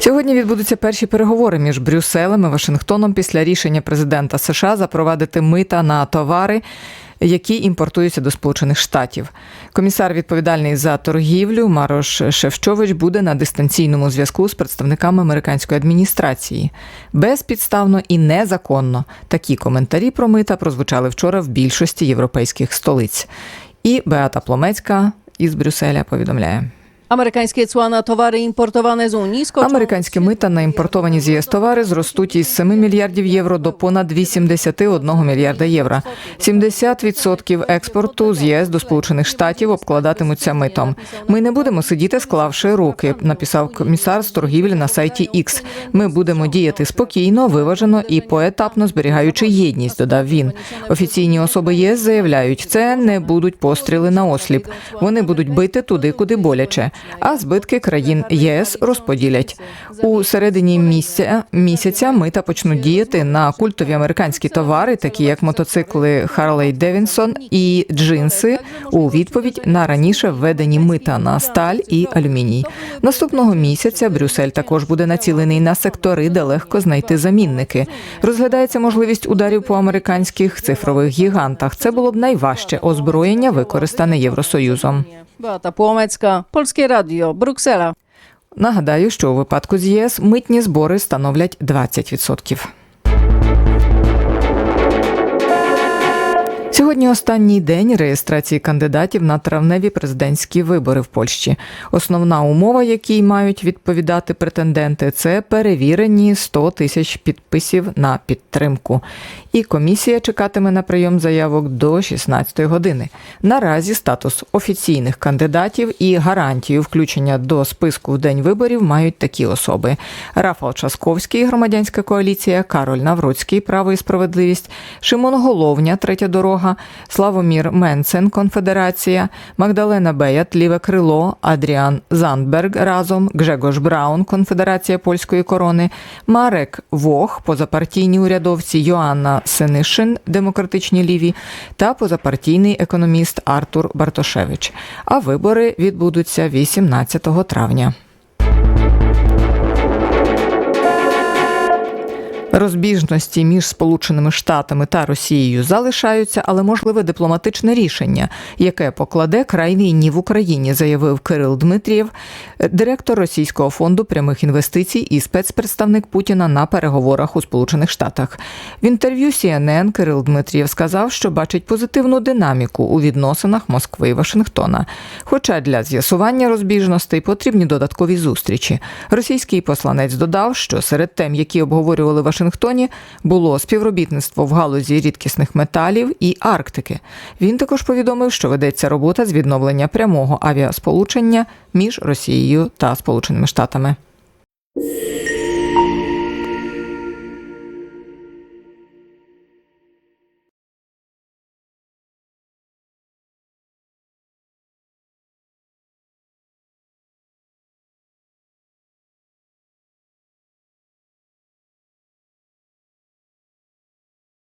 Сьогодні відбудуться перші переговори між Брюсселем і Вашингтоном після рішення президента США запровадити мита на товари. Які імпортуються до Сполучених Штатів, комісар відповідальний за торгівлю Марош Шевчович буде на дистанційному зв'язку з представниками американської адміністрації. Безпідставно і незаконно такі коментарі про мита прозвучали вчора в більшості європейських столиць. І Беата Пломецька із Брюсселя повідомляє. Американські цła на товари імпортовані з скочуть. Американські мита на імпортовані з ЄС товари зростуть із 7 мільярдів євро до понад 81 мільярда євро. 70% експорту з ЄС до Сполучених Штатів обкладатимуться митом. Ми не будемо сидіти, склавши руки, написав комісар з торгівлі на сайті X. Ми будемо діяти спокійно, виважено і поетапно зберігаючи єдність. Додав він. Офіційні особи ЄС заявляють, це не будуть постріли на осліп. Вони будуть бити туди, куди боляче а збитки країн ЄС розподілять у середині місяця. Місяця мита почнуть діяти на культові американські товари, такі як мотоцикли Харлей Девінсон і джинси, у відповідь на раніше введені мита на сталь і алюміній. Наступного місяця Брюссель також буде націлений на сектори, де легко знайти замінники. Розглядається можливість ударів по американських цифрових гігантах. Це було б найважче озброєння, використане Євросоюзом. Beata Płomecka, Polskie Radio, Bruksela. Нагадаю, що у випадку з ЄС митні збори становлять 20%. Сьогодні останній день реєстрації кандидатів на травневі президентські вибори в Польщі. Основна умова, якій мають відповідати претенденти, це перевірені 100 тисяч підписів на підтримку. І комісія чекатиме на прийом заявок до 16 години. Наразі статус офіційних кандидатів і гарантію включення до списку в день виборів мають такі особи: Рафал Часковський, громадянська коаліція, Кароль Навроцький, право і справедливість, Шимон Головня, третя дорога, Славомір Менцен, Конфедерація, Магдалена Беят, Ліве Крило, Адріан Зандберг разом, Гжегош Браун, Конфедерація польської корони, Марек Вох, позапартійні урядовці Йоанна Синишин, демократичні ліві, та позапартійний економіст Артур Бартошевич. А вибори відбудуться 18 травня. Розбіжності між Сполученими Штатами та Росією залишаються, але можливе дипломатичне рішення, яке покладе край війні в Україні, заявив Кирил Дмитрієв, директор Російського фонду прямих інвестицій і спецпредставник Путіна на переговорах у Сполучених Штатах. В інтерв'ю CNN Кирил Дмитрієв сказав, що бачить позитивну динаміку у відносинах Москви і Вашингтона. Хоча для з'ясування розбіжностей потрібні додаткові зустрічі. Російський посланець додав, що серед тем, які обговорювали Вашингтон, Вашингтоні було співробітництво в галузі рідкісних металів і Арктики. Він також повідомив, що ведеться робота з відновлення прямого авіасполучення між Росією та Сполученими Штатами.